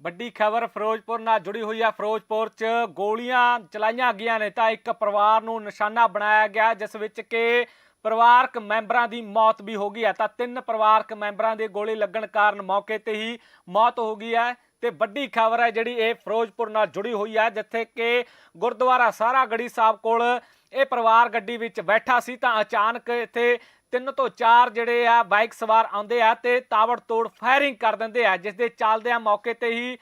ਵੱਡੀ ਖਬਰ, ਫਿਰੋਜ਼ਪੁਰ ਨਾਲ ਜੁੜੀ ਹੋਈ ਹੈ ਫਿਰੋਜ਼ਪੁਰ 'ਚ ਗੋਲੀਆਂ ਚਲਾਈਆਂ ਗਈਆਂ ਨੇ ਤਾਂ ਇੱਕ ਪਰਿਵਾਰ ਨੂੰ ਨਿਸ਼ਾਨਾ ਬਣਾਇਆ ਗਿਆ, ਜਿਸ ਵਿੱਚ ਕਿ ਪਰਿਵਾਰਕ ਮੈਂਬਰਾਂ ਦੀ ਮੌਤ ਵੀ ਹੋ ਗਈ ਹੈ। ਤਾਂ ਤਿੰਨ ਪਰਿਵਾਰਕ ਮੈਂਬਰਾਂ ਦੇ ਗੋਲੀ ਲੱਗਣ ਕਾਰਨ ਮੌਕੇ ਤੇ ਹੀ ਮੌਤ ਹੋ ਗਈ ਹੈ। ਤੇ ਵੱਡੀ ਖਬਰ ਹੈ ਜਿਹੜੀ ਇਹ ਫਿਰੋਜ਼ਪੁਰ ਨਾਲ ਜੁੜੀ ਹੋਈ ਹੈ, ਜਿੱਥੇ ਕਿ ਗੁਰਦੁਆਰਾ ਸਾਰਾ ਗੜੀ ਸਾਹਿਬ ਕੋਲ ਇਹ ਪਰਿਵਾਰ ਗੱਡੀ ਵਿੱਚ ਬੈਠਾ ਸੀ ਤਾਂ ਅਚਾਨਕ ਇੱਥੇ ਤਿੰਨ ਤੋਂ ਚਾਰ ਜਿਹੜੇ ਆ ਬਾਈਕ ਸਵਾਰ ਆਉਂਦੇ ਆ ਤੇ ਤਾਬੜਤੋੜ ਫਾਇਰਿੰਗ ਕਰ ਦਿੰਦੇ ਆ, ਜਿਸ ਦੇ ਚੱਲਦਿਆਂ ਮੌਕੇ ਤੇ ਹੀ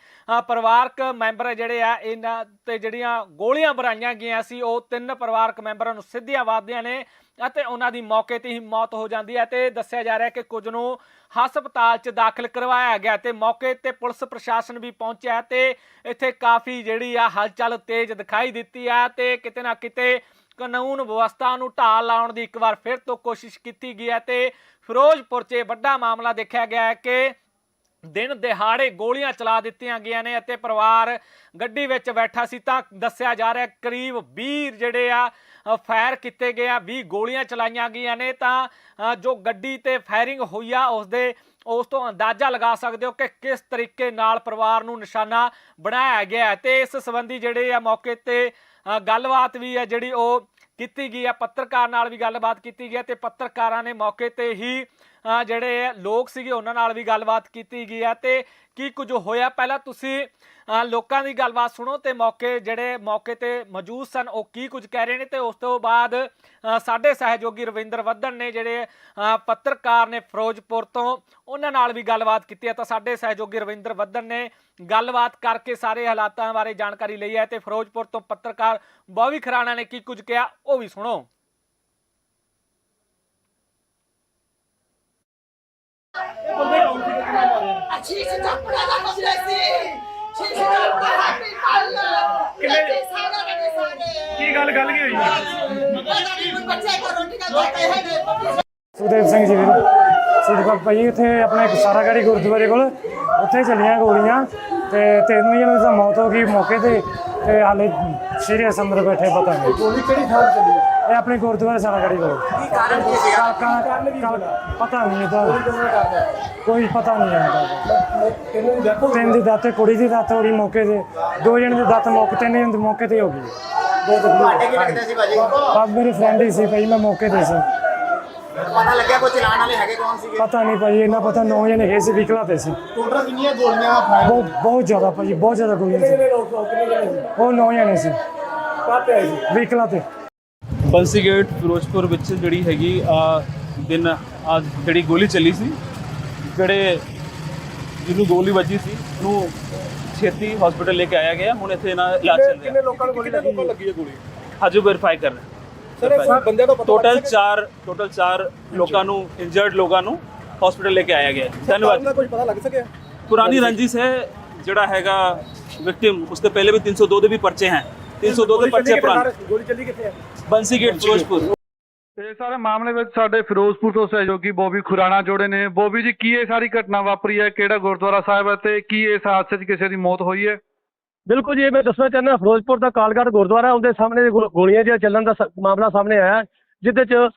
ਪਰਿਵਾਰਕ ਮੈਂਬਰ ਜਿਹੜੇ ਆ, ਇਹਨਾਂ ਤੇ ਜਿਹੜੀਆਂ ਗੋਲੀਆਂ ਬਰਾਈਆਂ ਗਈਆਂ ਸੀ, ਉਹ ਤਿੰਨ ਪਰਿਵਾਰਕ ਮੈਂਬਰਾਂ ਨੂੰ ਸਿੱਧੀਆਂ ਵੱਜਦੀਆਂ ਨੇ ਅਤੇ ਉਹਨਾਂ ਦੀ ਮੌਕੇ ਤੇ ਹੀ ਮੌਤ ਹੋ ਜਾਂਦੀ ਹੈ ਤੇ ਦੱਸਿਆ ਜਾ ਰਿਹਾ ਕਿ ਕੁਝ ਨੂੰ ਹਸਪਤਾਲ 'ਚ ਦਾਖਲ ਕਰਵਾਇਆ ਗਿਆ ਤੇ ਮੌਕੇ ਤੇ ਪੁਲਿਸ ਪ੍ਰਸ਼ਾਸਨ ਵੀ ਪਹੁੰਚਿਆ ਤੇ ਇੱਥੇ ਕਾਫੀ ਜਿਹੜੀ ਆ ਹਲਚਲ ਤੇਜ਼ ਦਿਖਾਈ ਦਿੱਤੀ ਆ ਤੇ ਕਿਤੇ ਨਾ ਕਿਤੇ ਕਾਨੂੰਨ ਵਿਵਸਥਾ ਨੂੰ ਢਾਲ ਲਾਉਣ ਦੀ ਇੱਕ ਵਾਰ ਫਿਰ ਤੋਂ ਕੋਸ਼ਿਸ਼ ਕੀਤੀ ਗਈ ਹੈ ਤੇ ਫਿਰੋਜ਼ਪੁਰ 'ਚ ਇਹ ਵੱਡਾ ਮਾਮਲਾ ਦੇਖਿਆ ਗਿਆ ਹੈ ਕਿ ਦਿਨ ਦਿਹਾੜੇ ਗੋਲੀਆਂ ਚਲਾ ਦਿੱਤੀਆਂ ਗਈਆਂ ਨੇ ਅਤੇ ਪਰਿਵਾਰ ਗੱਡੀ ਵਿੱਚ ਬੈਠਾ ਸੀ ਤਾਂ ਦੱਸਿਆ ਜਾ ਰਿਹਾ ਕਰੀਬ 20 ਜਿਹੜੇ ਆ ਫਾਇਰ ਕੀਤੇ ਗਏ ਆ 20 ਗੋਲੀਆਂ ਚਲਾਈਆਂ ਗਈਆਂ ਨੇ ਤਾਂ ਜੋ ਗੱਡੀ ਤੇ ਫਾਇਰਿੰਗ ਹੋਈ ਆ, ਉਸ ਦੇ, ਉਸ ਤੋਂ ਅੰਦਾਜ਼ਾ ਲਗਾ ਸਕਦੇ ਹੋ ਕਿ ਕਿਸ ਤਰੀਕੇ ਨਾਲ ਪਰਿਵਾਰ ਨੂੰ ਨਿਸ਼ਾਨਾ ਬਣਾਇਆ ਗਿਆ ਹੈ ਤੇ ਇਸ ਸੰਬੰਧੀ ਜਿਹੜੇ ਆ ਮੌਕੇ ਤੇ ਗੱਲਬਾਤ ਵੀ ਹੈ ਜਿਹੜੀ ਉਹ ਕੀਤੀ ਗਈ ਹੈ, ਪੱਤਰਕਾਰ ਨਾਲ ਵੀ ਗੱਲਬਾਤ ਕੀਤੀ ਗਈ ਹੈ ਤੇ ਪੱਤਰਕਾਰਾਂ ਨੇ ਮੌਕੇ ਤੇ ਹੀ ਜਿਹੜੇ ਲੋਕ ਸੀਗੇ ਉਹਨਾਂ ਨਾਲ ਵੀ ਗੱਲਬਾਤ ਕੀਤੀ ਗਈ ਹੈ ਤੇ ਕੀ ਕੁਝ ਹੋਇਆ? ਪਹਿਲਾਂ ਤੁਸੀਂ ਲੋਕਾਂ ਦੀ ਗੱਲਬਾਤ ਸੁਣੋ ਤੇ ਮੌਕੇ, ਜਿਹੜੇ ਮੌਕੇ ਤੇ ਮੌਜੂਦ ਸਨ, ਉਹ ਕੀ ਕੁਝ ਕਹਿ ਰਹੇ ਨੇ ਤੇ ਉਸ ਤੋਂ ਬਾਅਦ ਸਾਡੇ ਸਹਿਯੋਗੀ ਰਵਿੰਦਰ ਵੱਧਣ ਨੇ ਜਿਹੜੇ ਪੱਤਰਕਾਰ ਨੇ ਫਿਰੋਜ਼ਪੁਰ ਤੋਂ, ਉਹਨਾਂ ਨਾਲ ਵੀ ਗੱਲਬਾਤ ਕੀਤੀ ਹੈ ਤਾਂ ਸਾਡੇ ਸਹਿਯੋਗੀ ਰਵਿੰਦਰ ਵੱਧਣ ਨੇ ਗੱਲਬਾਤ ਕਰਕੇ ਸਾਰੇ ਹਾਲਾਤਾਂ ਬਾਰੇ ਜਾਣਕਾਰੀ ਲਈ ਹੈ ਤੇ ਫਿਰੋਜ਼ਪੁਰ ਤੋਂ ਪੱਤਰਕਾਰ ਬੌਵੀ ਖਰਾਣਾ ਨੇ ਕੀ ਕੁਝ ਕਿਹਾ, ਉਹ ਵੀ ਸੁਣੋ। ਛੀਛ ਚੱਪੜਾ ਦਾ ਕਮਰੇ ਸੀ। ਛੀਛ ਚੱਪੜਾ ਹੈਪੀ ਪਾਲ ਕਿੰਨੇ ਸਾਰਾ ਦੇ ਸਾਰੇ ਕੀ। ਗੱਲ ਗੱਲ ਕੀ ਹੋਈ? ਪਤਾ ਨਹੀਂ ਕੋਈ ਬੱਚੇ ਕੋ ਰੋਟੀ ਦਾ ਖਾਤੇ ਹੈ ਸੁਖਦੇਵ ਸਿੰਘ ਜੀ ਵੀਰ ਸਿੱਧਪੁਰ ਭਾਈ ਇੱਥੇ ਆਪਣੇ ਇੱਕ ਸਾਰਾਗੜੀ ਗੁਰਦੁਆਰੇ ਕੋਲ ਉੱਥੇ ਚੱਲੀਆਂ ਗੋਲੀਆਂ ਤੇ ਤਿੰਨ ਜਣਾਂ ਦੀ ਮੌਤ ਹੋ ਗਈ ਮੌਕੇ ਤੇ ਤੇ ਹਾਲੇ ਸੀਰੀਅਸ ਅੰਦਰ ਬੈਠੇ ਪਤਾ ਨਹੀਂ। ਗੋਲੀ ਕਿਹੜੀ ਥਾਂ ਤੇ ਚੱਲੀ? ਇਹ ਆਪਣੇ ਗੁਰਦੁਆਰੇ ਸਾਰਾਗੜੀ ਕੋਲ। ਕੀ ਕਾਰਨ ਕੀ ਸੀਗਾ? ਕੱਲ ਪਤਾ ਨਹੀਂ ਇਹਦਾ। ਕੋਈ ਪਤਾ ਨਹੀਂ ਆਉਂਦਾ ਇਹਨੂੰ ਦੇਖੋ ਤਿੰਨ ਦੀ ਦਾਤੇ ਕੁੜੀ ਦੀ ਦਾਤ ਹੋ ਗਈ ਮੌਕੇ ਤੇ। ਦੋ ਜਣੇ ਦੀ ਦਾਤ ਮੌਕੇ ਜਣੇ ਦੀ ਮੌਕੇ ਤੇ ਹੋ ਗਈ। ਤੁਹਾਡੇ ਕੀ ਲੱਗਦਾ ਸੀ ਭਾਜੀ? ਆਪ ਮੇਰੇ ਫਰੈਂਡ ਹੀ ਸੀ ਭਾਈ ਮੈਂ ਮੌਕੇ ਤੇ ਸੀ। ਪਤਾ ਲੱਗਿਆ ਕੋਈ ਚਲਾਣ ਵਾਲੇ ਹੈਗੇ ਕੌਣ ਸੀਗੇ? ਪਤਾ ਨਹੀਂ ਭਾਈ ਇਹਨਾਂ ਪਤਾ ਨੌ ਜਣੇ ਹੈਗੇ ਸੀ ਵਿਕਲਾ ਤੇ ਸੀ। ਟੋਟਲ ਕਿੰਨੀਆਂ ਗੋਲੀਆਂ ਫਾਇਰ ਬਹੁਤ ਬਹੁਤ ਜ਼ਿਆਦਾ ਭਾਜੀ ਬਹੁਤ ਜ਼ਿਆਦਾ ਗੋਲੀਆਂ ਸੀ। ਉਹ ਨੌ ਜਣੇ ਸੀ। ਕਾਹਤੇ ਆਏ ਸੀ ਵਿਕਲਾ ਤੇ। ਬੰਸੀ ਗੇਟ ਫਿਰੋਜ਼ਪੁਰ ਵਿੱਚ ਜਿਹੜੀ ਹੈਗੀ ਆ ਦਿਨ ਆ ਜਿਹੜੀ ਗੋਲੀ ਚੱਲੀ ਸੀ ਜਿਹੜੇ ਜਿਹਨੂੰ ਗੋਲੀ ਵੱਜੀ ਸੀ ਉਹਨੂੰ ਛੇਤੀ ਹਸਪੀਟਲ ਲੈ ਕੇ ਆਇਆ ਗਿਆ। ਹੁਣ ਇੱਥੇ ਇਹਨਾਂ ਇਲਾਜ ਚੱਲ ਰਿਹਾ। ਕਿੰਨੇ ਲੋਕਾਂ ਨੂੰ ਗੋਲੀ ਲੱਗੀ? ਹੈ ਗੋਲੀ? ਹਜੇ ਵੈਰੀਫਾਈ ਕਰ ਰਹੇ ਸਰ ਇਹ ਬੰਦੇ ਦਾ ਪਤਾ ਟੋਟਲ 4 ਟੋਟਲ 4 ਲੋਕਾਂ ਨੂੰ ਇੰਜਰਡ ਲੋਕਾਂ ਨੂੰ ਹਸਪੀਟਲ ਲੈ ਕੇ ਆਇਆ ਗਿਆ। ਧੰਨਵਾਦ ਕੁਝ ਪਤਾ ਲੱਗ ਸਕਿਆ? ਪੁਰਾਣੀ ਰੰਜਿਸ਼ ਹੈ ਜਿਹੜਾ ਹੈਗਾ ਵਿਕਟਿਮ ਉਸਦੇ ਪਹਿਲੇ ਵੀ 302 ਦੇ ਵੀ ਪਰਚੇ ਹਨ 302 ਦੇ ਪਰਚੇ ਪੁਰਾਣੇ ਗੋਲੀ ਚੱਲੀ ਕਿੱਥੇ ਹੈ ਬੰਸੀ ਗੇਟ ਫਿਰੋਜ਼ਪੁਰ। ਤੇ ਸਾਰੇ ਮਾਮਲੇ ਵਿੱਚ ਸਾਡੇ ਫਿਰੋਜ਼ਪੁਰ ਤੋਂ ਸਹਿਯੋਗੀ ਬੋਬੀ ਖੁਰਾਣਾ ਜੋੜੇ ਨੇ। ਬੋਬੀ ਜੀ ਕੀ ਇਹ ਸਾਰੀ ਘਟਨਾ ਵਾਪਰੀ ਹੈ? ਕਿਹੜਾ ਗੁਰਦੁਆਰਾ ਸਾਹਿਬ ਹੈ ਤੇ ਕੀ ਇਸ ਹਾਦਸੇ 'ਚ ਕਿਸੇ ਦੀ ਮੌਤ ਹੋਈ ਹੈ? ਬਿਲਕੁਲ ਜੀ ਇਹ ਮੈਂ ਦੱਸਣਾ ਚਾਹੁੰਦਾ ਫਿਰੋਜ਼ਪੁਰ ਦਾ ਕਾਲਗੜ੍ਹ ਗੁਰਦੁਆਰਾ ਉਹਦੇ ਸਾਹਮਣੇ ਗੋਲੀਆਂ ਜਿਹੜਾ ਚੱਲਣ ਦਾ ਮਾਮਲਾ ਸਾਹਮਣੇ ਆਇਆ ਹੈ, ਜਿਹਦੇ ਚ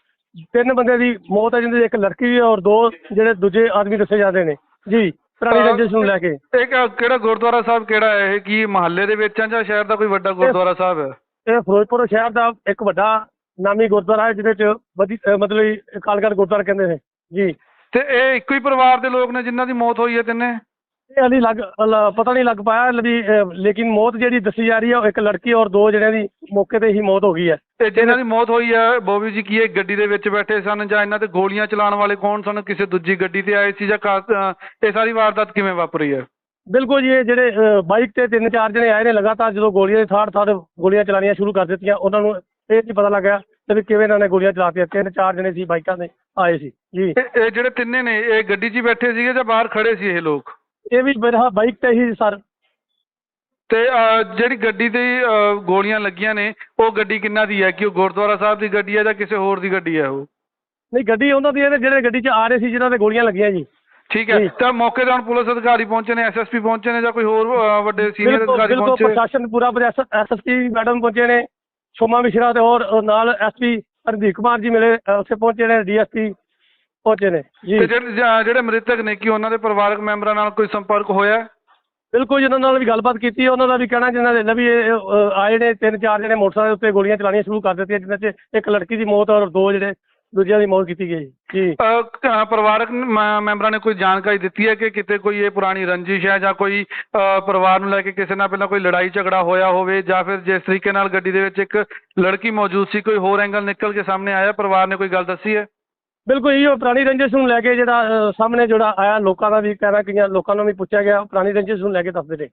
ਤਿੰਨ ਬੰਦੇ ਦੀ ਮੌਤ ਹੈ ਜਿਹਦੇ 'ਚ ਇੱਕ ਲੜਕੀ ਵੀ ਹੈ ਔਰ ਦੋ ਜਿਹੜੇ ਦੂਜੇ ਆਦਮੀ ਦੱਸੇ ਜਾਂਦੇ ਨੇ। ਜੀ। ਪੁਰਾਣੀ ਰੰਜਿਸ਼ ਨੂੰ ਲੈ ਕੇ। ਇਹ ਕ- ਕਿਹੜਾ ਗੁਰਦੁਆਰਾ ਸਾਹਿਬ ਕਿਹੜਾ ਹੈ? ਇਹ ਕੀ ਮਹੱਲੇ ਦੇ ਵਿੱਚ ਹੈ ਜਾਂ ਸ਼ਹਿਰ ਦਾ ਕੋਈ ਵੱਡਾ ਗੁਰਦੁਆਰਾ ਸਾਹਿਬ ਹੈ? ਇਹ ਫਿਰੋਜ਼ਪੁਰ ਸ਼ਹਿਰ ਦਾ ਇੱਕ ਵੱਡਾ ਨਾਮੀ ਗੁਰਦੁਆਰਾ ਹੈ ਜਿਹਦੇ ਚ ਵਧੀ ਅਹ ਮਤਲਬ ਇਹ ਕਾਲਗੜ੍ਹ ਗੁਰਦੁਆਰਾ ਕਹਿੰਦੇ ਨੇ। ਜੀ। ਤੇ ਇਹ ਇੱਕੋ ਹੀ ਪਰਿਵਾਰ ਦੇ ਲੋਕ ਨੇ ਜਿਨ੍ਹਾਂ ਦੀ ਮੌਤ ਹੋਈ ਹੈ ਤਿੰਨੇ? ਇਹ ਹਾਲੀ ਲੱਗ ਲ- ਪਤਾ ਨਹੀਂ ਲੱਗ ਪਾਇਆ ਲੇਕਿਨ ਅਹ ਲੇਕਿਨ ਮੌਤ ਜਿਹੜੀ ਦੱਸੀ ਜਾ ਰਹੀ ਹੈ ਉਹ ਇੱਕ ਲੜਕੀ ਔਰ ਦੋ ਜਣਿਆਂ ਦੀ ਮੌਕੇ ਤੇ ਹੀ ਮੌਤ ਹੋ ਗਈ ਹੈ। ਤੇ ਜਿਨ੍ਹਾਂ ਦੀ ਮੌਤ ਹੋਈ ਹੈ ਬੋਬੀ ਜੀ ਕੀ ਇਹ ਗੱਡੀ ਦੇ ਵਿੱਚ ਬੈਠੇ ਸਨ ਜਾਂ ਇਹਨਾਂ ਤੇ ਗੋਲੀਆਂ ਚਲਾਉਣ ਵਾਲੇ ਕੌਣ ਸਨ ਕਿਸੇ ਦੂਜੀ ਗੱਡੀ ਤੇ ਆਏ ਸੀ ਜਾਂ ਕਾ- ਅ, ਇਹ ਸਾਰੀ ਵਾਰਦਾਤ ਕਿਵੇਂ ਵਾਪਰੀ ਹੈ? ਬਿਲਕੁਲ ਜੀ ਇਹ ਜਿਹੜੇ ਅਹ, ਬਾਈਕ ਤੇ ਤਿੰਨ ਚਾਰ ਜਣੇ ਆਏ ਨੇ ਲਗਾਤਾਰ ਜਦੋਂ ਗੋਲੀਆਂ ਦੇ ਥਾੜ ਥਾੜ ਗੋਲੀਆਂ ਚਲਾਉਣੀਆਂ ਸ਼ੁਰੂ ਕਰ ਦਿੱਤੀਆਂ ਉਹਨਾਂ ਨੂੰ ਇਹ ਨਹੀਂ ਪਤਾ ਲੱਗਾ ਤੇ ਵੀ ਕਿਵੇਂ ਇਹਨਾਂ ਨੇ ਗੋਲੀਆਂ ਚਲਾਤੀਆਂ ਤਿੰਨ ਚਾਰ ਜਣੇ ਸੀ ਬਾਈਕਾਂ ਤੇ ਆਏ ਸੀ। ਜੀ। ਇਹ ਇਹ ਜਿਹੜੇ ਤਿੰਨੇ ਨੇ ਇਹ ਗੱਡੀ 'ਚ ਹੀ ਬੈਠੇ ਸੀਗੇ ਜਾਂ ਬਾਹਰ ਖੜੇ ਸੀ ਇਹ ਲੋਕ? ਇਹ ਵੀ ਮੇਰਾ ਬਾਈਕ ਤੇ ਹੀ ਸਰ। ਤੇ ਅ, ਜਿਹੜੀ ਗੱਡੀ ਤੇ ਗੋਲੀਆਂ ਲੱਗੀਆਂ ਨੇ ਉਹ ਗੱਡੀ ਕਿੰਨਾ ਦੀ ਹੈ? ਕਿ ਉਹ ਗੁਰਦੁਆਰਾ ਸਾਹਿਬ ਦੀ ਗੱਡੀ ਹੈ ਜਾਂ ਕਿਸੇ ਹੋਰ ਦੀ ਗੱਡੀ ਹੈ ਉਹ? ਨਹੀਂ ਗੱਡੀ ਉਹਨਾਂ ਦੀ ਹੈ ਜਿਹੜੇ ਗੱਡੀ 'ਚ ਆ ਰਹੇ ਸੀ ਜਿਨ੍ਹਾਂ ਤੇ ਗੋਲੀਆਂ ਲੱਗੀਆਂ ਜੀ। ਠੀਕ ਹੈ। ਜੀ। ਤਾਂ ਮੌਕੇ ਤੇ ਹੁਣ ਪੁਲਿਸ ਅਧਿਕਾਰੀ ਪਹੁੰਚੇ ਨੇ ਐਸਐਸਪੀ ਪਹੁੰਚੇ ਨੇ ਜਾਂ ਕੋਈ ਹੋਰ ਵੱਡੇ ਸੀਨੀਅਰ ਬਿਲਕੁਲ ਅਧਿਕਾਰੀ ਬਿਲਕੁਲ ਪਹੁੰਚੇ? ਪ੍ਰਸ਼ਾਸਨ ਪੂਰਾ ਐਸਐਸਪੀ ਮੈਡਮ ਪਹੁੰਚੇ ਨੇ ਸ਼ੋਮਾ ਮਿਸ਼ਰਾ ਤੇ ਹੋਰ ਅਹ, ਨਾਲ ਐਸਪੀ ਰਣਦੀਪ ਕੁਮਾਰ ਜੀ ਮਿਲੇ ਅਹ, ਉੱਥੇ ਪਹੁੰਚੇ ਨੇ ਡੀਐਸਪੀ ਪਹੁੰਚੇ ਨੇ ਜੀ। ਤੇ ਜਿਹੜੇ ਜ- ਜਿਹੜੇ ਮ੍ਰਿਤਕ ਨੇ ਕਿ ਉਹਨਾਂ ਦੇ ਪਰਿਵਾਰਕ ਮੈਂਬਰਾਂ ਨਾਲ ਕੋਈ ਸੰਪਰਕ ਹੋਇਆ? ਹੈ? ਬਿਲਕੁਲ ਜੀ ਉਹਨਾਂ ਨਾਲ ਵੀ ਗੱਲਬਾਤ ਕੀਤੀ ਉਹਨਾਂ ਦਾ ਵੀ ਕਹਿਣਾ ਜਿਹਨਾਂ ਦੇ ਵੀ ਇਹ, ਆਏ ਨੇ ਤਿੰਨ ਚਾਰ ਜਣੇ ਮੋਟਰਸਾਈਕਲ ਉੱਤੇ ਗੋਲੀਆਂ ਚਲਾਉਣੀਆਂ ਸ਼ੁਰੂ ਕਰ ਦਿੱਤੀਆਂ ਜਿਨ੍ਹਾਂ 'ਚ ਇੱਕ ਲੜਕੀ ਦੀ ਮੌਤ ਔਰ ਦੋ ਜਿਹੜੇ ਦੂਜਿਆਂ ਦੀ ਮੌਤ ਕੀਤੀ ਗਈ ਜੀ। ਅਹ, ਕ- ਪਰਿਵਾਰਕ ਮ- ਮੈਂਬਰਾਂ ਨੇ ਕੋਈ ਜਾਣਕਾਰੀ ਦਿੱਤੀ ਹੈ ਕਿ ਕਿਤੇ ਕੋਈ ਇਹ ਪੁਰਾਣੀ ਰੰਜਿਸ਼ ਹੈ ਜਾਂ ਕੋਈ ਅਹ, ਪਰਿਵਾਰ ਨੂੰ ਲੈ ਕੇ ਕਿਸੇ ਨਾਲ ਪਹਿਲਾਂ ਕੋਈ ਲੜਾਈ ਝਗੜਾ ਹੋਇਆ ਹੋਵੇ ਜਾਂ ਫਿਰ ਜਿਸ ਤਰੀਕੇ ਨਾਲ ਗੱਡੀ ਦੇ ਵਿੱਚ ਇੱਕ ਲੜਕੀ ਮੌਜੂਦ ਸੀ ਕੋਈ ਹੋਰ ਐਂਗਲ ਨਿਕਲ ਕੇ ਸਾਹਮਣੇ ਆਇਆ ਪਰਿਵਾਰ ਨੇ ਕੋਈ ਗੱਲ ਦੱਸੀ ਹੈ? ਬਿਲਕੁਲ ਇਹੋ ਪੁਰਾਣੀ ਰੰਜਿਸ਼ ਨੂੰ ਲੈ ਕੇ ਜਿਹੜਾ ਸਾਹਮਣੇ ਜਿਹੜਾ ਆਇਆ, ਲੋਕਾਂ ਦਾ ਵੀ ਕਹਿਣਾ ਕਈਆਂ ਲੋਕਾਂ ਨੂੰ ਵੀ ਪੁੱਛਿਆ ਗਿਆ ਪੁਰਾਣੀ ਰੰਜਿਸ਼ ਨੂੰ ਲੈ ਕੇ ਦੱਸਦੇ ਨੇ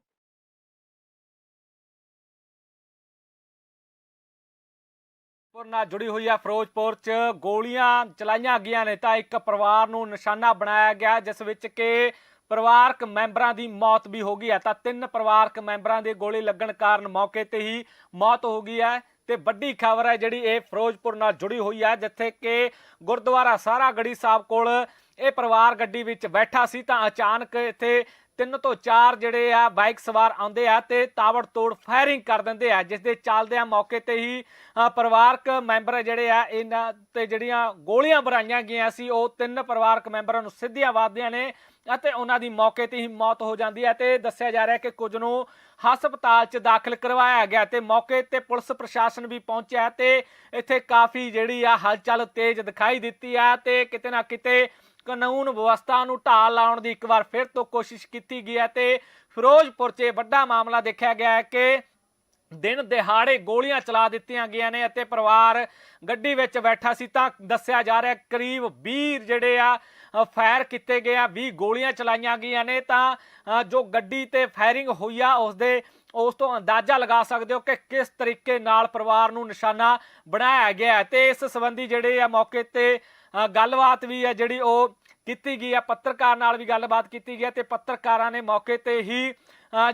ਫਿਰੋਜ਼ਪੁਰ ਨਾਲ ਜੁੜੀ ਹੋਈ ਹੈ ਫਿਰੋਜ਼ਪੁਰ 'ਚ, ਗੋਲੀਆਂ ਚਲਾਈਆਂ ਗਈਆਂ ਨੇ, ਤਾਂ ਇੱਕ ਪਰਿਵਾਰ ਨੂੰ ਨਿਸ਼ਾਨਾ ਬਣਾਇਆ ਗਿਆ, ਜਿਸ ਵਿੱਚ ਕਿ ਪਰਿਵਾਰਕ ਮੈਂਬਰਾਂ ਦੀ ਮੌਤ ਵੀ ਹੋ ਗਈ ਹੈ। ਤਾਂ ਤਿੰਨ ਪਰਿਵਾਰਕ ਮੈਂਬਰਾਂ ਦੇ ਗੋਲੀ ਲੱਗਣ ਕਾਰਨ ਮੌਕੇ ਤੇ ਹੀ ਮੌਤ ਹੋ ਗਈ ਹੈ। ਤੇ ਵੱਡੀ ਖਬਰ ਹੈ ਜਿਹੜੀ ਇਹ ਫਿਰੋਜ਼ਪੁਰ ਨਾਲ ਜੁੜੀ ਹੋਈ ਹੈ ਜਿੱਥੇ ਕਿ ਗੁਰਦੁਆਰਾ ਸਾਰਾ ਗੜੀ ਸਾਹਿਬ ਕੋਲ ਇਹ ਪਰਿਵਾਰ ਗੱਡੀ ਵਿੱਚ ਬੈਠਾ ਸੀ ਤਾਂ ਅਚਾਨਕ ਇੱਥੇ ਤਿੰਨ ਤੋਂ ਚਾਰ ਜਿਹੜੇ ਆ ਬਾਈਕ ਸਵਾਰ ਆਉਂਦੇ ਆ ਤੇ ਤਾਬੜਤੋੜ ਫਾਇਰਿੰਗ ਕਰ ਦਿੰਦੇ ਆ, ਜਿਸ ਦੇ ਚੱਲਦਿਆਂ ਮੌਕੇ ਤੇ ਹੀ ਪਰਿਵਾਰਕ ਮੈਂਬਰ ਜਿਹੜੇ ਆ, ਇਹਨਾਂ ਤੇ ਜਿਹੜੀਆਂ ਗੋਲੀਆਂ ਭਰਾਈਆਂ ਗਈਆਂ ਸੀ, ਉਹ ਤਿੰਨ ਪਰਿਵਾਰਕ ਮੈਂਬਰਾਂ ਨੂੰ ਸਿੱਧੀਆਂ ਵੱਜਦੀਆਂ ਨੇ ਅਤੇ ਉਹਨਾਂ ਦੀ ਮੌਕੇ ਤੇ ਹੀ ਮੌਤ ਹੋ ਜਾਂਦੀ ਹੈ ਤੇ ਦੱਸਿਆ ਜਾ ਰਿਹਾ ਹੈ ਕਿ ਕੁਝ ਨੂੰ ਹਸਪਤਾਲ 'ਚ ਦਾਖਲ ਕਰਵਾਇਆ ਗਿਆ ਤੇ ਮੌਕੇ ਤੇ ਪੁਲਿਸ ਪ੍ਰਸ਼ਾਸਨ ਵੀ ਪਹੁੰਚਿਆ ਤੇ ਇੱਥੇ ਕਾਫੀ ਜਿਹੜੀ ਆ ਹਲਚਲ ਤੇਜ਼ ਦਿਖਾਈ ਦਿੱਤੀ ਆ ਤੇ ਕਿਤੇ ਨਾ ਕਿਤੇ ਕਾਨੂੰਨ ਵਿਵਸਥਾ ਨੂੰ ਢਾਲ ਲਾਉਣ ਦੀ ਇੱਕ ਵਾਰ ਫਿਰ ਤੋਂ ਕੋਸ਼ਿਸ਼ ਕੀਤੀ ਗਈ ਹੈ ਤੇ ਫਿਰੋਜ਼ਪੁਰ 'ਚ ਵੱਡਾ ਮਾਮਲਾ ਦੇਖਿਆ ਗਿਆ ਹੈ ਕਿ ਦਿਨ ਦਿਹਾੜੇ ਗੋਲੀਆਂ ਚਲਾ ਦਿੱਤੀਆਂ ਗਈਆਂ ਨੇ ਅਤੇ ਪਰਿਵਾਰ ਗੱਡੀ ਵਿੱਚ ਬੈਠਾ ਸੀ ਤਾਂ ਦੱਸਿਆ ਜਾ ਰਿਹਾ ਕਰੀਬ 20 ਜਿਹੜੇ ਆ ਫਾਇਰ ਕੀਤੇ ਗਏ ਆ 20 ਗੋਲੀਆਂ ਚਲਾਈਆਂ ਗਈਆਂ ਨੇ ਤਾਂ ਜੋ ਗੱਡੀ ਤੇ ਫਾਇਰਿੰਗ ਹੋਈ ਆ, ਉਸ ਦੇ, ਉਸ ਤੋਂ ਅੰਦਾਜ਼ਾ ਲਗਾ ਸਕਦੇ ਹੋ ਕਿ ਕਿਸ ਤਰੀਕੇ ਨਾਲ ਪਰਿਵਾਰ ਨੂੰ ਨਿਸ਼ਾਨਾ ਬਣਾਇਆ ਗਿਆ ਹੈ ਤੇ ਇਸ ਸੰਬੰਧੀ ਜਿਹੜੇ ਆ ਮੌਕੇ ਤੇ ਗੱਲਬਾਤ ਵੀ ਹੈ ਜਿਹੜੀ ਉਹ ਕੀਤੀ ਗਈ ਹੈ। ਪੱਤਰਕਾਰ ਨਾਲ ਵੀ ਗੱਲਬਾਤ ਕੀਤੀ ਗਈ ਹੈ ਤੇ ਪੱਤਰਕਾਰਾਂ ਨੇ ਮੌਕੇ ਤੇ ਹੀ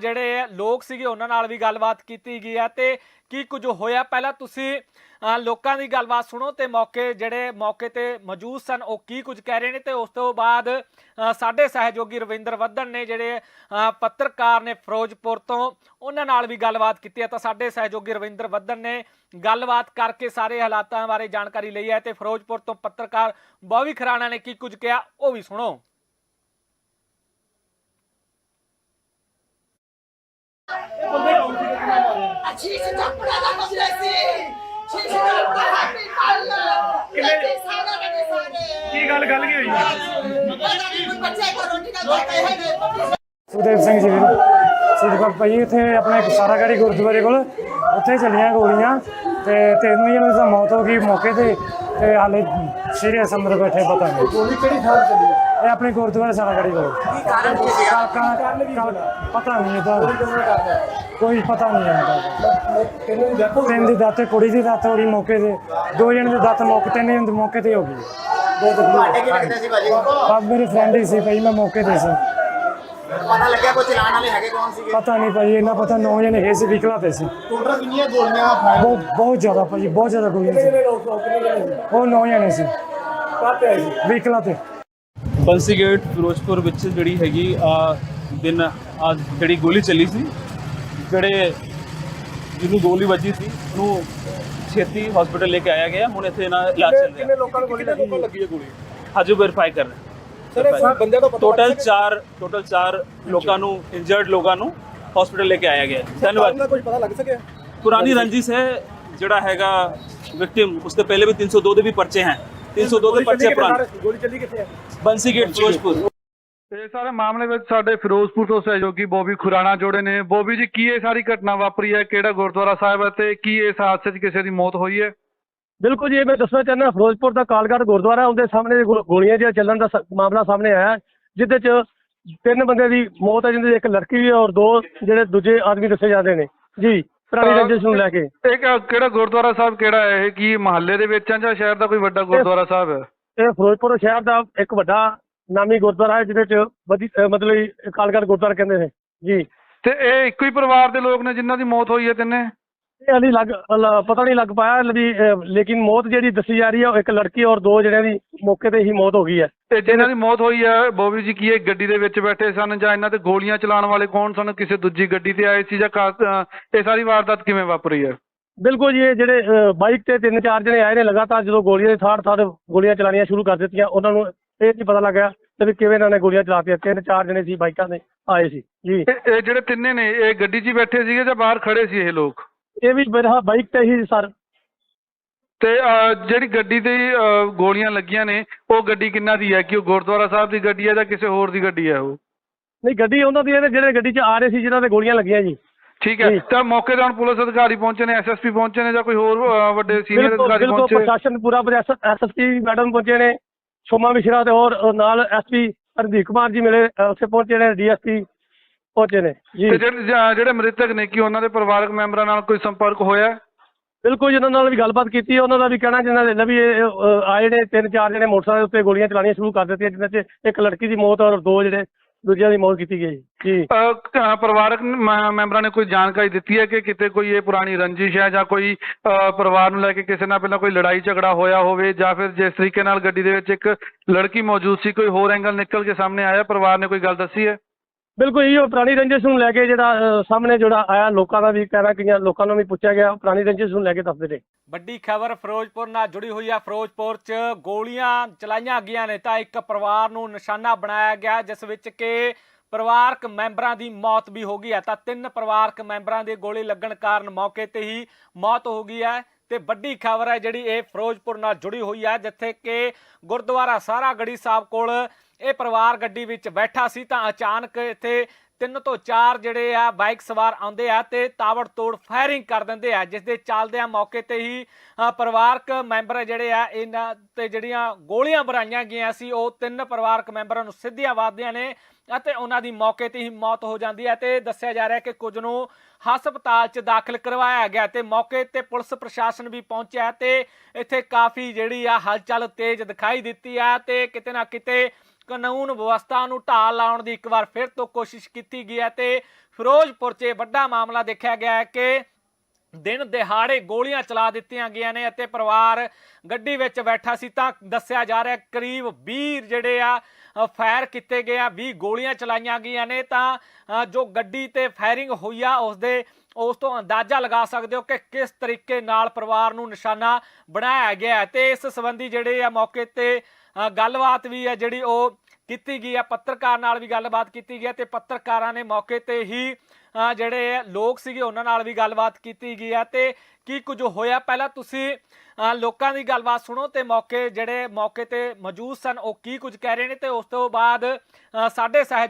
ਜਿਹੜੇ ਲੋਕ ਸੀਗੇ, ਉਹਨਾਂ ਨਾਲ ਵੀ ਗੱਲਬਾਤ ਕੀਤੀ ਗਈ ਹੈ। ਤੇ ਕੀ ਕੁਝ ਹੋਇਆ? ਪਹਿਲਾਂ ਤੁਸੀਂ ਲੋਕਾਂ ਦੀ ਗੱਲਬਾਤ ਸੁਣੋ ਤੇ ਮੌਕੇ ਜਿਹੜੇ ਮੌਕੇ ਤੇ ਮੌਜੂਦ ਸਨ, ਉਹ ਕੀ ਕੁਝ ਕਹਿ ਰਹੇ ਨੇ ਤੇ ਉਸ ਤੋਂ ਬਾਅਦ ਸਾਡੇ ਸਹਿਯੋਗੀ ਰਵਿੰਦਰ ਵੱਧਣ ਨੇ ਜਿਹੜੇ ਪੱਤਰਕਾਰ ਨੇ ਫਿਰੋਜ਼ਪੁਰ ਤੋਂ, ਉਹਨਾਂ ਨਾਲ ਵੀ ਗੱਲਬਾਤ ਕੀਤੀ ਹੈ। ਤਾਂ ਸਾਡੇ ਸਹਿਯੋਗੀ ਰਵਿੰਦਰ ਵੱਧਣ ਨੇ ਗੱਲਬਾਤ ਕਰਕੇ ਸਾਰੇ ਹਾਲਾਤਾਂ ਬਾਰੇ ਜਾਣਕਾਰੀ ਲਈ ਹੈ ਤੇ ਫਿਰੋਜ਼ਪੁਰ ਤੋਂ ਪੱਤਰਕਾਰ ਬੌਵੀ ਖਰਾਣਾ ਨੇ ਕੀ ਕੁਝ ਕਿਹਾ, ਉਹ ਵੀ ਸੁਣੋ। ਸ਼ੀਸ਼ ਚੱਪੜਾ ਦਾ ਬੰਦੇ ਸੀ। ਕੀ ਗੱਲ ਗੱਲ ਕੀ ਹੋਈ ਸੁਖਦੇਵ ਸਿੰਘ ਜੀ ਵੀਰ ਸਿੱਧਗੜ ਭਾਈ ਇੱਥੇ ਆਪਣੇ ਸਾਰਾਗੜੀ ਗੁਰਦੁਆਰੇ ਕੋਲ ਉੱਥੇ ਚੱਲੀਆਂ ਗੋਲੀਆਂ ਤੇ ਤਿੰਨ ਜਣਿਆਂ ਦੀ ਮੌਤ ਹੋ ਗਈ ਮੌਕੇ ਤੇ ਤੇ ਹਾਲੇ ਸੀਰੀਅਸ ਅੰਦਰ ਬੈਠੇ ਪਤਾ ਨਹੀਂ। ਗੋਲੀ ਕਿਹੜੀ ਥਾਂ ਚੱਲੀ ਇਹ ਆਪਣੇ ਗੁਰਦੁਆਰੇ ਸਾਰਾਗੜੀ ਕੋਲ। ਕੀ ਕਾਰਨ ਕੀ ਸੀਗਾ? ਕਾਕਾ ਪਤਾ ਨਹੀਂ ਇਹਦਾ। ਕੋਈ ਪਤਾ ਨਹੀਂ ਹੈ ਕਿਹਨੇ ਦੀ ਡੈਥ ਹੋ ਤਿੰਨ ਦੀ ਦਾਤੇ ਕੁੜੀ ਦੀ ਦਾਤ ਹੋ ਗਈ ਮੌਕੇ ਤੇ। ਦੋ ਜਣੇ ਦੀ ਦਾਤ ਮੌਕੇ ਜਣੇ ਦੀ ਮੌਕੇ ਤੇ ਹੋ ਗਈ। ਤੁਹਾਡੇ ਕੀ ਲੱਗਦੇ ਸੀ ਭਾਜੀ? ਮੇਰੇ ਫਰੈਂਡ ਹੀ ਸੀ ਭਾਈ ਮੈਂ ਮੌਕੇ ਤੇ ਸੀ। ਪਤਾ ਲੱਗਿਆ ਕੋਈ ਚਲਾਣ ਵਾਲੇ ਹੈਗੇ ਕੌਣ ਸੀਗੇ? ਪਤਾ ਨਹੀਂ ਭਾਈ ਇਹਨਾਂ ਪਤਾ ਨੌ ਜਣੇ ਹੈ ਸੀ ਵਿਕਲਾ ਤੇ ਸੀ। ਟੋਟਲ ਕਿੰਨੀਆਂ ਗੋਲੀਆਂ ਫਾਇਰ? ਬਹੁਤ ਬਹੁਤ ਜ਼ਿਆਦਾ ਭਾਜੀ ਬਹੁਤ ਜ਼ਿਆਦਾ ਗੋਲੀਆਂ ਸੀ। ਉਹ ਨੌ ਜਣੇ ਸੀ। ਸੀ ਵਿਕਲਾ ਤੇ। ਬੰਸੀ ਗੇਟ ਫਿਰੋਜ਼ਪੁਰ ਵਿੱਚ ਜਿਹੜੀ ਹੈਗੀ ਆ ਦਿਨ ਆ ਜਿਹੜੀ ਗੋਲੀ ਚੱਲੀ ਸੀ ਜਿਹੜੇ ਜਿਹਨੂੰ ਗੋਲੀ ਵੱਜੀ ਸੀ ਉਹਨੂੰ ਛੇਤੀ ਹਸਪੀਟਲ ਲੈ ਕੇ ਆਇਆ ਗਿਆ ਹੁਣ ਇੱਥੇ ਇਹਨਾਂ ਇਲਾਜ ਚੱਲ ਰਿਹਾ। ਕਿੰਨੇ ਲੋਕਾਂ ਨੂੰ ਲੱਗੀ? ਹੈ ਗੋਲੀ? ਹਜੇ ਵੈਰੀਫਾਈ ਕਰ ਰਹੇ ਸਰ ਬੰਦਿਆਂ ਦਾ ਪਤਾ ਟੋਟਲ 4 ਟੋਟਲ 4 ਲੋਕਾਂ ਨੂੰ ਇੰਜਰਡ ਲੋਕਾਂ ਨੂੰ ਹਸਪੀਟਲ ਲੈ ਕੇ ਆਇਆ ਗਿਆ। ਧੰਨਵਾਦ। ਕੁਝ ਪਤਾ ਲੱਗ ਸਕਿਆ ਪੁਰਾਣੀ ਰੰਜਿਸ਼ ਹੈ ਜਿਹੜਾ ਹੈਗਾ ਵਿਕਟਿਮ ਉਸਦੇ ਪਹਿਲੇ ਵੀ 302 ਦੇ ਵੀ ਪਰਚੇ ਹਨ। 302 ਦੇ ਪਰਚੇ ਪੁਰਾਣੇ ਗੋਲੀ ਚੱਲੀ ਕਿੱਥੇ ਹੈ ਬੰਸੀ ਗੇਟ ਫਿਰੋਜ਼ਪੁਰ। ਤੇ ਸਾਰੇ ਮਾਮਲੇ ਵਿੱਚ ਸਾਡੇ ਫਿਰੋਜ਼ਪੁਰ ਤੋਂ ਸਹਿਯੋਗੀ ਬੋਬੀ ਖੁਰਾਣਾ ਜੋੜੇ ਨੇ। ਬੋਬੀ ਜੀ ਕੀ ਇਹ ਸਾਰੀ ਘਟਨਾ ਵਾਪਰੀ ਹੈ? ਕਿਹੜਾ ਗੁਰਦੁਆਰਾ ਸਾਹਿਬ ਹੈ ਤੇ ਕੀ ਇਸ ਹਾਦਸੇ 'ਚ ਕਿਸੇ ਦੀ ਮੌਤ ਹੋਈ ਹੈ? ਬਿਲਕੁਲ ਜੀ ਇਹ ਮੈਂ ਦੱਸਣਾ ਚਾਹੁੰਦਾ ਫਿਰੋਜ਼ਪੁਰ ਦਾ ਕਾਲਗੜ੍ਹ ਗੁਰਦੁਆਰਾ ਉਹਦੇ ਸਾਹਮਣੇ ਗੋਲੀਆਂ ਜਿਹੜੀਆਂ ਚੱਲਣ ਦਾ ਮਾਮਲਾ ਸਾਹਮਣੇ ਆਇਆ ਹੈ, ਜਿਹਦੇ ਚ ਤਿੰਨ ਬੰਦੇ ਦੀ ਮੌਤ ਹੈ ਜਿਹਦੇ ਚ ਇੱਕ ਲੜਕੀ ਵੀ ਹੈ ਔਰ ਦੋ ਜਿਹੜੇ ਦੂਜੇ ਆਦਮੀ ਦੱਸੇ ਜਾਂਦੇ ਨੇ। ਜੀ। ਪੁਰਾਣੀ ਰੰਜਿਸ਼ ਨੂੰ ਲੈ ਕੇ। ਇਹ ਕਿ- ਕਿਹੜਾ ਗੁਰਦੁਆਰਾ ਸਾਹਿਬ ਕਿਹੜਾ ਹੈ? ਇਹ ਕੀ ਮਹੱਲੇ ਦੇ ਵਿੱਚ ਹੈ ਜਾਂ ਸ਼ਹਿਰ ਦਾ ਕੋਈ ਵੱਡਾ ਗੁਰਦੁਆਰਾ ਸਾਹਿਬ? ਹੈ ਇਹ ਫਿਰੋਜ਼ਪੁਰ ਸ਼ਹਿਰ ਦਾ ਇੱਕ ਵੱਡਾ ਨਾਮੀ ਗੁਰਦੁਆਰਾ ਹੈ ਜਿਹਦੇ ਚ ਵਧੀ ਅਹ ਮਤਲਬ ਇਹ ਕਾਲਗੜ੍ਹ ਗੁਰਦੁਆਰਾ ਕਹਿੰਦੇ ਨੇ। ਜੀ। ਤੇ ਇਹ ਇੱਕੋ ਹੀ ਪਰਿਵਾਰ ਦੇ ਲੋਕ ਨੇ ਜਿਨ੍ਹਾਂ ਦੀ ਮੌਤ ਹੋਈ ਹੈ ਤਿੰਨੇ? ਇਹ ਹਾਲੀ ਲੱਗ ਲ- ਪਤਾ ਨਹੀਂ ਲੱਗ ਪਾਇਆ ਵੀ ਅਹ, ਲੇਕਿਨ ਮੌਤ ਜਿਹੜੀ ਦੱਸੀ ਜਾ ਰਹੀ ਹੈ ਉਹ ਇੱਕ ਲੜਕੀ ਔਰ ਦੋ ਜਿਹੜਿਆਂ ਦੀ ਮੌਕੇ ਤੇ ਹੀ ਮੌਤ ਹੋ ਗਈ ਹੈ। ਤੇ ਜਿਨ੍ਹਾਂ ਦੀ ਮੌਤ ਹੋਈ ਹੈ ਬੋਬੀ ਜੀ ਕੀ ਇਹ ਗੱਡੀ ਦੇ ਵਿੱਚ ਬੈਠੇ ਸਨ ਜਾਂ ਇਹਨਾਂ ਤੇ ਗੋਲੀਆਂ ਚਲਾਉਣ ਵਾਲੇ ਕੌਣ ਸਨ? ਕਿਸੇ ਦੂਜੀ ਗੱਡੀ ਤੇ ਆਏ ਸੀ ਜਾਂ ਕਾ- ਅਹ ਇਹ ਸਾਰੀ ਵਾਰਦਾਤ ਕਿਵੇਂ ਵਾਪਰੀ ਹੈ ਬਿਲਕੁਲ ਜੀ ਇਹ ਜਿਹੜੇ ਅਹ, ਬਾਈਕ ਤੇ ਤਿੰਨ ਚਾਰ ਜਣੇ ਆਏ ਨੇ ਲਗਾਤਾਰ ਜਦੋਂ ਗੋਲੀਆਂ ਦੇ ਥਾੜ ਥਾੜ ਗੋਲੀਆਂ ਚਲਾਉਣੀਆਂ ਸ਼ੁਰੂ ਕਰ ਦਿੱਤੀਆਂ ਉਹਨਾਂ ਨੂੰ ਇਹ ਨਹੀਂ ਪਤਾ ਲੱਗਿਆ ਤੇ ਵੀ ਕਿਵੇਂ ਇਹਨਾਂ ਨੇ ਗੋਲੀਆਂ ਚਲਾਤੀਆਂ ਤਿੰਨ ਚਾਰ ਜਣੇ ਸੀ ਬਾਈਕਾਂ ਦੇ ਆਏ ਸੀ। ਜੀ। ਇਹ ਇਹ ਜਿਹੜੇ ਤਿੰਨੇ ਨੇ ਇਹ ਗੱਡੀ 'ਚ ਹੀ ਬੈਠੇ ਸੀਗੇ ਜਾਂ ਬਾਹਰ ਖੜੇ ਸੀ ਇਹ ਲੋਕ? ਇਹ ਵੀ ਮੇਰਾ ਬਾਈਕ ਤੇ ਹੀ ਸਰ। ਤੇ ਜਿਹੜੀ ਗੱਡੀ ਤੇ ਗੋਲੀਆਂ ਲੱਗੀਆਂ ਨੇ ਉਹ ਗੱਡੀ ਕਿੰਨਾ ਦੀ ਹੈ? ਕਿ ਉਹ ਗੁਰਦੁਆਰਾ ਸਾਹਿਬ ਦੀ ਗੱਡੀ ਹੈ ਜਾਂ ਕਿਸੇ ਹੋਰ ਦੀ ਗੱਡੀ ਹੈ ਉਹ? ਨਹੀਂ ਗੱਡੀ ਉਹਨਾਂ ਦੀ ਹੈ ਜਿਹੜੇ ਗੱਡੀ 'ਚ ਆ ਰਹੇ ਸੀ ਜਿਨ੍ਹਾਂ ਤੇ ਗੋਲੀਆਂ ਲੱਗੀਆਂ ਜੀ। ਠੀਕ ਹੈ। ਤਾਂ ਮੌਕੇ ਤੇ ਹੁਣ ਪੁਲਿਸ ਅਧਿਕਾਰੀ ਪਹੁੰਚੇ ਨੇ ਐਸਐਸਪੀ ਪਹੁੰਚੇ ਨੇ ਜਾਂ ਕੋਈ ਹੋਰ ਵੱਡੇ ਸੀਨੀਅਰ ਅਧਿਕਾਰੀ ਬਿਲਕੁਲ ਪਹੁੰਚੇ? ਪ੍ਰਸ਼ਾਸਨ ਪੂਰਾ ਐਸਐਸਪੀ ਮੈਡਮ ਪਹੁੰਚੇ ਨੇ ਸੋਮਾ ਮਿਸ਼ਰਾ ਤੇ ਹੋਰ ਨਾਲ ਐਸਪੀ ਹਰਦੀਪ ਕੁਮਾਰ ਜੀ ਮਿਲੇ ਉੱਥੇ ਪਹੁੰਚੇ ਨੇ ਡੀਐਸਪੀ ਪਹੁੰਚੇ ਨੇ ਜੀ। ਤੇ ਜਿਹੜੇ ਜਾਂ- ਜਿਹੜੇ ਮ੍ਰਿਤਕ ਨੇ ਕਿ ਉਹਨਾਂ ਦੇ ਪਰਿਵਾਰਕ ਮੈਂਬਰਾਂ ਨਾਲ ਕੋਈ ਸੰਪਰਕ ਹੋਇਆ? ਹੈ? ਬਿਲਕੁਲ ਜਿਹਨਾਂ ਨਾਲ ਵੀ ਗੱਲਬਾਤ ਕੀਤੀ ਹੈ, ਉਹਨਾਂ ਦਾ ਵੀ ਕਹਿਣਾ ਜਿਨ੍ਹਾਂ ਦੇ ਵੀ ਇਹ, ਅ, ਆਏ ਨੇ ਤਿੰਨ ਚਾਰ ਜਿਹੜੇ ਮੋਟਰਸਾਈਕਲ ਉੱਤੇ ਗੋਲੀਆਂ ਚਲਾਉਣੀਆਂ ਸ਼ੁਰੂ ਕਰ ਦਿੱਤੀਆਂ ਜਿਨ੍ਹਾਂ 'ਚ ਇੱਕ ਲੜਕੀ ਦੀ ਮੌਤ ਔਰ ਦੋ ਜਿਹੜੇ ਦੂਜਿਆਂ ਦੀ ਮੌਤ ਕੀਤੀ ਗਈ ਜੀ। ਅਹ, ਕ- ਪਰਿਵਾਰਕ ਮ- ਮੈਂਬਰਾਂ ਨੇ ਕੋਈ ਜਾਣਕਾਰੀ ਦਿੱਤੀ ਹੈ ਕਿ ਕਿਤੇ ਕੋਈ ਇਹ ਪੁਰਾਣੀ ਰੰਜਿਸ਼ ਹੈ ਜਾਂ ਕੋਈ ਅਹ, ਪਰਿਵਾਰ ਨੂੰ ਲੈ ਕੇ ਕਿਸੇ ਨਾਲ ਪਹਿਲਾਂ ਕੋਈ ਲੜਾਈ ਝਗੜਾ ਹੋਇਆ ਹੋਵੇ ਜਾਂ ਫਿਰ ਜਿਸ ਤਰੀਕੇ ਨਾਲ ਗੱਡੀ ਦੇ ਵਿੱਚ ਇੱਕ ਲੜਕੀ ਮੌਜੂਦ ਸੀ ਕੋਈ ਹੋਰ ਐਂਗਲ ਨਿਕਲ ਕੇ ਸਾਹਮਣੇ ਆਇਆ ਪਰਿਵਾਰ ਨੇ ਕੋਈ ਗੱਲ ਦੱਸੀ ਹੈ? ਬਿਲਕੁਲ ਇਹ ਪੁਰਾਣੀ ਰੰਜਿਸ਼ ਨੂੰ ਲੈ ਕੇ ਜਿਹੜਾ ਸਾਹਮਣੇ ਜਿਹੜਾ ਆਇਆ, ਲੋਕਾਂ ਦਾ ਵੀ ਕਹਿਣਾ, ਕਈਆਂ ਲੋਕਾਂ ਨੂੰ ਵੀ ਪੁੱਛਿਆ ਗਿਆ ਪੁਰਾਣੀ ਰੰਜਿਸ਼ ਨੂੰ ਲੈ ਕੇ ਦੱਸਦੇ ਨੇ। ਵੱਡੀ ਖਬਰ ਫਿਰੋਜ਼ਪੁਰ ਨਾਲ ਜੁੜੀ ਹੋਈ ਹੈ ਫਿਰੋਜ਼ਪੁਰ 'ਚ ਗੋਲੀਆਂ ਚਲਾਈਆਂ ਗਈਆਂ ਨੇ, ਤਾਂ ਇੱਕ ਪਰਿਵਾਰ ਨੂੰ ਨਿਸ਼ਾਨਾ ਬਣਾਇਆ ਗਿਆ, ਜਿਸ ਵਿੱਚ ਕਿ ਪਰਿਵਾਰਕ ਮੈਂਬਰਾਂ ਦੀ ਮੌਤ ਵੀ ਹੋ ਗਈ ਹੈ ਤਾਂ ਤਿੰਨ ਪਰਿਵਾਰਕ ਮੈਂਬਰਾਂ ਦੇ ਗੋਲੀ ਲੱਗਣ ਕਾਰਨ ਮੌਕੇ ਤੇ ਹੀ ਮੌਤ ਹੋ ਗਈ ਹੈ ਤੇ ਵੱਡੀ ਖਬਰ ਹੈ ਜਿਹੜੀ, ਇਹ ਫਿਰੋਜ਼ਪੁਰ ਨਾਲ ਜੁੜੀ ਹੋਈ ਹੈ ਜਿੱਥੇ ਕਿ ਗੁਰਦੁਆਰਾ ਸਾਰਾ ਗੜੀ ਸਾਹਿਬ ਕੋਲ ਇਹ ਪਰਿਵਾਰ ਗੱਡੀ ਵਿੱਚ ਬੈਠਾ ਸੀ ਤਾਂ ਅਚਾਨਕ ਇੱਥੇ ਤਿੰਨ ਤੋਂ ਚਾਰ ਜਿਹੜੇ ਆ ਬਾਈਕ ਸਵਾਰ ਆਉਂਦੇ ਆ ਤੇ ਤਾਬੜਤੋੜ ਫਾਇਰਿੰਗ ਕਰ ਦਿੰਦੇ ਆ, ਜਿਸ ਦੇ ਚੱਲਦੇ ਆ ਮੌਕੇ ਤੇ ਹੀ ਪਰਿਵਾਰਕ ਮੈਂਬਰ ਜਿਹੜੇ ਆ, ਇਹਨਾਂ ਤੇ ਜਿਹੜੀਆਂ ਗੋਲੀਆਂ ਬਰਾਈਆਂ ਗਈਆਂ ਸੀ, ਉਹ ਤਿੰਨ ਪਰਿਵਾਰਕ ਮੈਂਬਰਾਂ ਨੂੰ ਸਿੱਧੀਆਂ ਵੱਜਦੀਆਂ ਨੇ ਅਤੇ ਉਹਨਾਂ ਦੀ ਮੌਕੇ ਤੇ ਹੀ ਮੌਤ ਹੋ ਜਾਂਦੀ ਹੈ ਤੇ ਦੱਸਿਆ ਜਾ ਰਿਹਾ ਕਿ ਕੁਝ ਨੂੰ ਹਸਪਤਾਲ 'ਚ ਦਾਖਲ ਕਰਵਾਇਆ ਗਿਆ ਤੇ ਮੌਕੇ ਤੇ ਪੁਲਿਸ ਪ੍ਰਸ਼ਾਸਨ ਵੀ ਪਹੁੰਚਿਆ ਤੇ ਇੱਥੇ ਕਾਫੀ ਜਿਹੜੀ ਆ ਹਲਚਲ ਤੇਜ਼ ਦਿਖਾਈ ਦਿੱਤੀ ਆ ਤੇ ਕਿਤੇ ਨਾ ਕਿਤੇ ਕਾਨੂੰਨ ਵਿਵਸਥਾ ਨੂੰ ਢਾਲ ਲਾਉਣ ਦੀ ਇੱਕ ਵਾਰ ਫਿਰ ਤੋਂ ਕੋਸ਼ਿਸ਼ ਕੀਤੀ ਗਈ ਹੈ ਤੇ ਫਿਰੋਜ਼ਪੁਰ 'ਚ ਇਹ ਵੱਡਾ ਮਾਮਲਾ ਦੇਖਿਆ ਗਿਆ ਹੈ ਕਿ ਦਿਨ ਦਿਹਾੜੇ ਗੋਲੀਆਂ ਚਲਾ ਦਿੱਤੀਆਂ ਗਈਆਂ ਨੇ ਅਤੇ ਪਰਿਵਾਰ ਗੱਡੀ ਵਿੱਚ ਬੈਠਾ ਸੀ ਤਾਂ ਦੱਸਿਆ ਜਾ ਰਿਹਾ ਕਰੀਬ 20 ਜਿਹੜੇ ਆ ਫਾਇਰ ਕੀਤੇ ਗਏ ਆ 20 ਗੋਲੀਆਂ ਚਲਾਈਆਂ ਗਈਆਂ ਨੇ ਤਾਂ ਜੋ ਗੱਡੀ ਤੇ ਫਾਇਰਿੰਗ ਹੋਈ ਆ, ਉਸ ਦੇ, ਉਸ ਤੋਂ ਅੰਦਾਜ਼ਾ ਲਗਾ ਸਕਦੇ ਹੋ ਕਿ ਕਿਸ ਤਰੀਕੇ ਨਾਲ ਪਰਿਵਾਰ ਨੂੰ ਨਿਸ਼ਾਨਾ ਬਣਾਇਆ ਗਿਆ ਹੈ ਤੇ ਇਸ ਸੰਬੰਧੀ ਜਿਹੜੇ ਆ ਮੌਕੇ ਤੇ ਗੱਲਬਾਤ ਵੀ ਹੈ ਜਿਹੜੀ ਉਹ ਕੀਤੀ ਗਈ ਹੈ, ਪੱਤਰਕਾਰ ਨਾਲ ਵੀ ਗੱਲਬਾਤ ਕੀਤੀ ਗਈ ਹੈ ਤੇ ਪੱਤਰਕਾਰਾਂ ਨੇ ਮੌਕੇ ਤੇ ਹੀ ਜਿਹੜੇ ਲੋਕ ਸੀਗੇ ਉਹਨਾਂ ਨਾਲ ਵੀ ਗੱਲਬਾਤ ਕੀਤੀ ਗਈ ਹੈ ਤੇ ਕੀ ਕੁਝ ਹੋਇਆ? ਪਹਿਲਾਂ ਤੁਸੀਂ ਲੋਕਾਂ ਦੀ ਗੱਲਬਾਤ ਸੁਣੋ ਤੇ ਮੌਕੇ, ਜਿਹੜੇ ਮੌਕੇ ਤੇ ਮੌਜੂਦ ਸਨ, ਉਹ ਕੀ ਕੁਝ ਕਹਿ ਰਹੇ ਨੇ ਤੇ ਉਸ ਤੋਂ ਬਾਅਦ ਸਾਡੇ ਸਹਿ